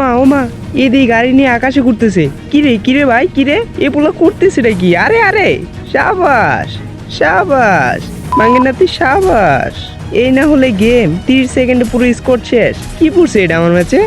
মা ও মা এদি গাড়ি নিয়ে আকাশে ঘুরতেছে। কিরে কিরে ভাই, কিরে? এ পোলা করতেছে রে কি আরে আরে, সাবাস সাবাস তুই সাবাস। এই না হলে গেম তিরিশ সেকেন্ডে পুরো স্কোর শেষ। কি পড়ছে এটা আমার ম্যাচে?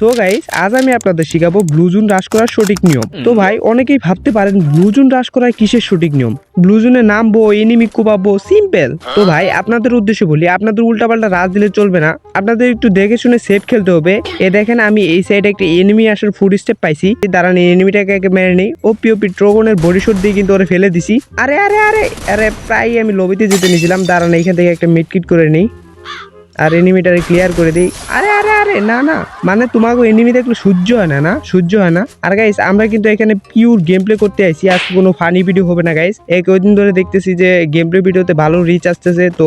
সো গাইস আজ আমি আপনাদের শিখাবো ব্লুজুন হ্রাস করার সঠিক নিয়ম। তো ভাই অনেকেই ভাবতে পারেন ব্লুজুন হ্রাস করার কিসের সঠিক নিয়ম? ব্লুজুনে নামবো এনিমি কোপাবো সিম্পল তো ভাই আপনাদের উদ্দেশ্যে বলি আপনাদের উল্টাপাল্টা রাজ দিলে চলবে না। আপনাদের একটু দেখে শুনে সেফ খেলতে হবে। এ দেখেন আমি এই সাইডে একটা এনিমি আসার ফুড স্টেপ পাইছি। দাঁড়ান এনিমিটাকে একে মেরে নেই। ও পিওপি ট্রোগনের বডি শট দিয়ে কিন্তু ওরে ফেলে দিছি। আরে আরে আরে আরে প্রায় আমি লবিতে যেতে নিয়েছিলাম। দাঁড়ান এইখান থেকে একটা মিটকিট করে নেই। আর এনিমিটারে ক্লিয়ার করে দিই। আরে আরে আরে না না। মানে তোমাকে এনিমি দেখলে সহ্য হয় না না? সহ্য হয় না। আর গাইস আমরা কিন্তু এখানে পিওর গেম প্লে করতে আইছি। আজকে কোনো ফানি ভিডিও হবে না গাইস এই কয়েকদিন ধরে দেখতেছি যে গেম প্লে ভিডিওতে ভালো রিচ আসতেছে তো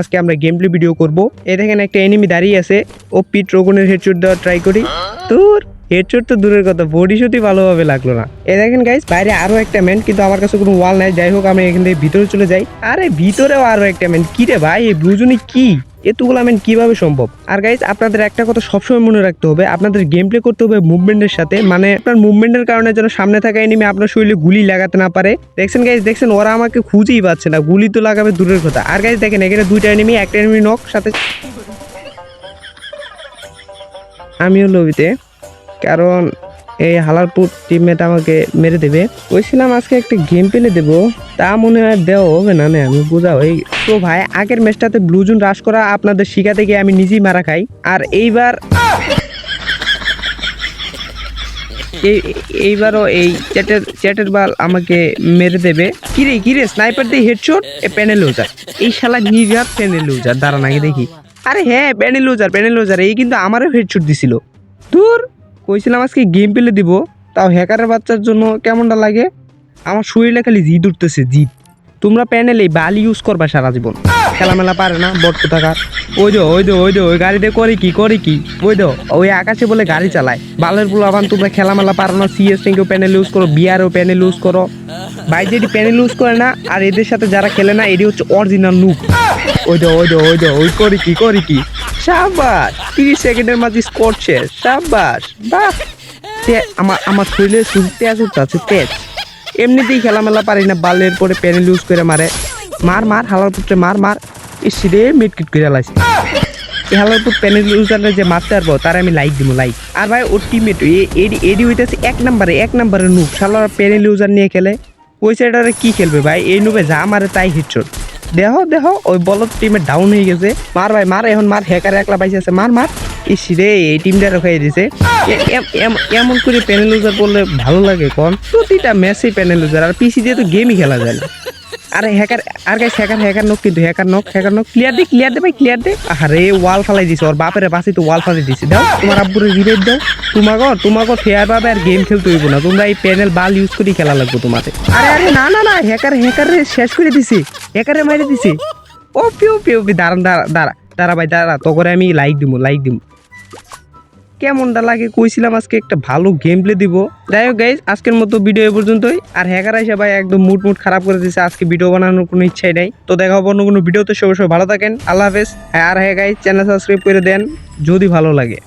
আজকে আমরা গেম প্লে ভিডিও করব। এই দেখেন একটা এনিমি দাঁড়িয়ে আছে। ও পিট রোগনের হেডশট দেওয়ার ট্রাই করি। তোর হেডশট তো দূরের কথা বডি শটই ভালোভাবে লাগল না। এ দেখেন গাইস বাইরে আরও একটা ম্যান কিন্তু আমার কাছে কোনো ওয়াল নাই। যাই হোক, আমি এখান থেকে ভিতরে চলে যাই। আরে, ভিতরেও আরও একটা ম্যান কি রে ভাই, এই ব্লুজুনি কি? এতগুলো ম্যান কীভাবে সম্ভব? আর গাইজ আপনাদের একটা কথা সবসময় মনে রাখতে হবে, আপনাদের গেম প্লে করতে হবে মুভমেন্টের সাথে। মানে আপনার মুভমেন্টের কারণে যেন সামনে থাকা এনিমি আপনার শরীরে গুলি লাগাতে না পারে। দেখছেন গাইজ দেখছেন, ওরা আমাকে খুঁজেই পাচ্ছে না। গুলি তো লাগাবে দূরের কথা। আর গাইজ দেখেন, এখানে দুইটা এনিমি একটা এনিমি নক সাথে আমিও লবিতে কারণ এই হালারপুর টিমমেট আমাকে মেরে দেবে। বলছিলাম আজকে একটা গেম পেলে দেবো। তা মনে হয় দেওয়া হবে না আমি বোঝাও। এই তো ভাই, আগের ম্যাচটাতে ব্লুজুন রাশ করা আপনাদের শিখাতে গিয়ে আমি নিজেই মারা খাই। আর এইবার এই, এইবারও এই চ্যাটের চ্যাটের বাল আমাকে মেরে দেবে। কিরে কিরে স্নাইপার দিয়ে হেডশট এ প্যানেল লুজার এই শালা নির্ঘাত প্যানেল লুজার দাঁড়ান আগে দেখি। আরে হ্যাঁ প্যানেল লুজার প্যানেল লুজার এই কিন্তু আমারও হেডশট দিছিল। দূর কইছিলাম আজকে গেম পেলে দিব, তাও হ্যাকারের বাচ্চার জন্য কেমনটা লাগে? আমার শরীরে খালি জিদ উঠতেছে, জিদ। তোমরা প্যানেলে বালি ইউজ করবা সারা জীবন। খেলামেলা পারে না, বট কোথাকার। ওই দো ওই দো ওই দো ওই গাড়িতে করে কি করে কি? ওই দো ওই আকাশে বলে গাড়ি চালায়। বালের পুলো আবার তোমরা খেলামেলা পারো না সিএস ট্যাঙ্কেও প্যানেল ইউজ করো বিয়ারও প্যানেল ইউজ করো। ভাই যেটি প্যানেল ইউজ করে না, আর এদের সাথে যারা খেলে না, এটি হচ্ছে অরিজিনাল লুক ওই দো ওই দো ওই দো ওই করি কি করি কি? সাবাস, তিরিশ সেকেন্ডের মাঝে স্কোর শেষ, সাবাস, বাহ। আমার আমার শরীরে তেজ উঠতে তেজ। এমনিতেই খেলামেলা পারি না, বালের পরে প্যানেল ইউজ করে মারে। মার মার, হালার পুত্রে মার মার। ইসি রে, মিটকিট করে লাইছি। এই হালার পুত প্যানেল ইউজারে যে মারতে পারব, তার আমি লাইক দিব লাইক আর ভাই, ওর টিমমেট এডি এডি হইতেছে এক নাম্বারে এক নাম্বারে নুক শালার প্যানেল ইউজার নিয়ে খেলে। ওই সাইডারে কি খেলবে ভাই? এই নুবে যা মারে তাই হিটশট দেহ দেহ ওই বলত টিমে ডাউন হয়ে গেছে। মার ভাই, মার, এখন মার। হ্যাকার একলা পাইছে আছে। মার মার। ইসি রে, এই টিমটা রখাই দিছে। এম- এম- এমন করে প্যানেল ইউজার বললে ভালো লাগে, কন? প্রতিটা ম্যাচে প্যানেল ইউজার আর পিসি দিয়ে তো গেমই খেলা যায় আরে হ্যাকার আর গাইস হ্যাকার হ্যাকার নক কিন্তু hacker knock hacker knock clear দে ক্লিয়ার দে ভাই ক্লিয়ার দে। আরে ওয়াল ফালাই দিছে, ওর বাপের পাশে তো ওয়াল ফালাই দিছে। দাও, তোমার আব্বুরে রিভাইভ দাও। তোমাকে তোমাকে ফেয়ার পাবে আর গেম খেলতে হইব না। তোমরা এই প্যানেল বাল ইউজ করে খেলা লাগবে তোমাদের আরে আরে, না না না হ্যাকার হ্যাকার শেষ করে দিছে। হ্যাকারে মাইরে দিছে। ও পিও পিও পি দাঁড়ান, দাঁড়া দাঁড়া। দাঁড়া ভাই, দাঁড়া করে আমি লাইক দিব লাইক দিব কেমনটা লাগে কইছিলাম আজকে একটা ভালো গেম প্লে দিব। যাই হোক গাইজ আজকের মতো ভিডিও এ পর্যন্তই। আর হ্যাকার এসে ভাই একদম মুড মুড খারাপ করে দিয়েছে আজকে ভিডিও বানানোর কোনো ইচ্ছাই নাই। তো দেখা হবে অন্য কোনো ভিডিওতে সবাই সবাই ভালো থাকেন, আল্লাহ হাফেজ। আর হ্যাঁ গাইজ চ্যানেল সাবস্ক্রাইব করে দেন, যদি ভালো লাগে।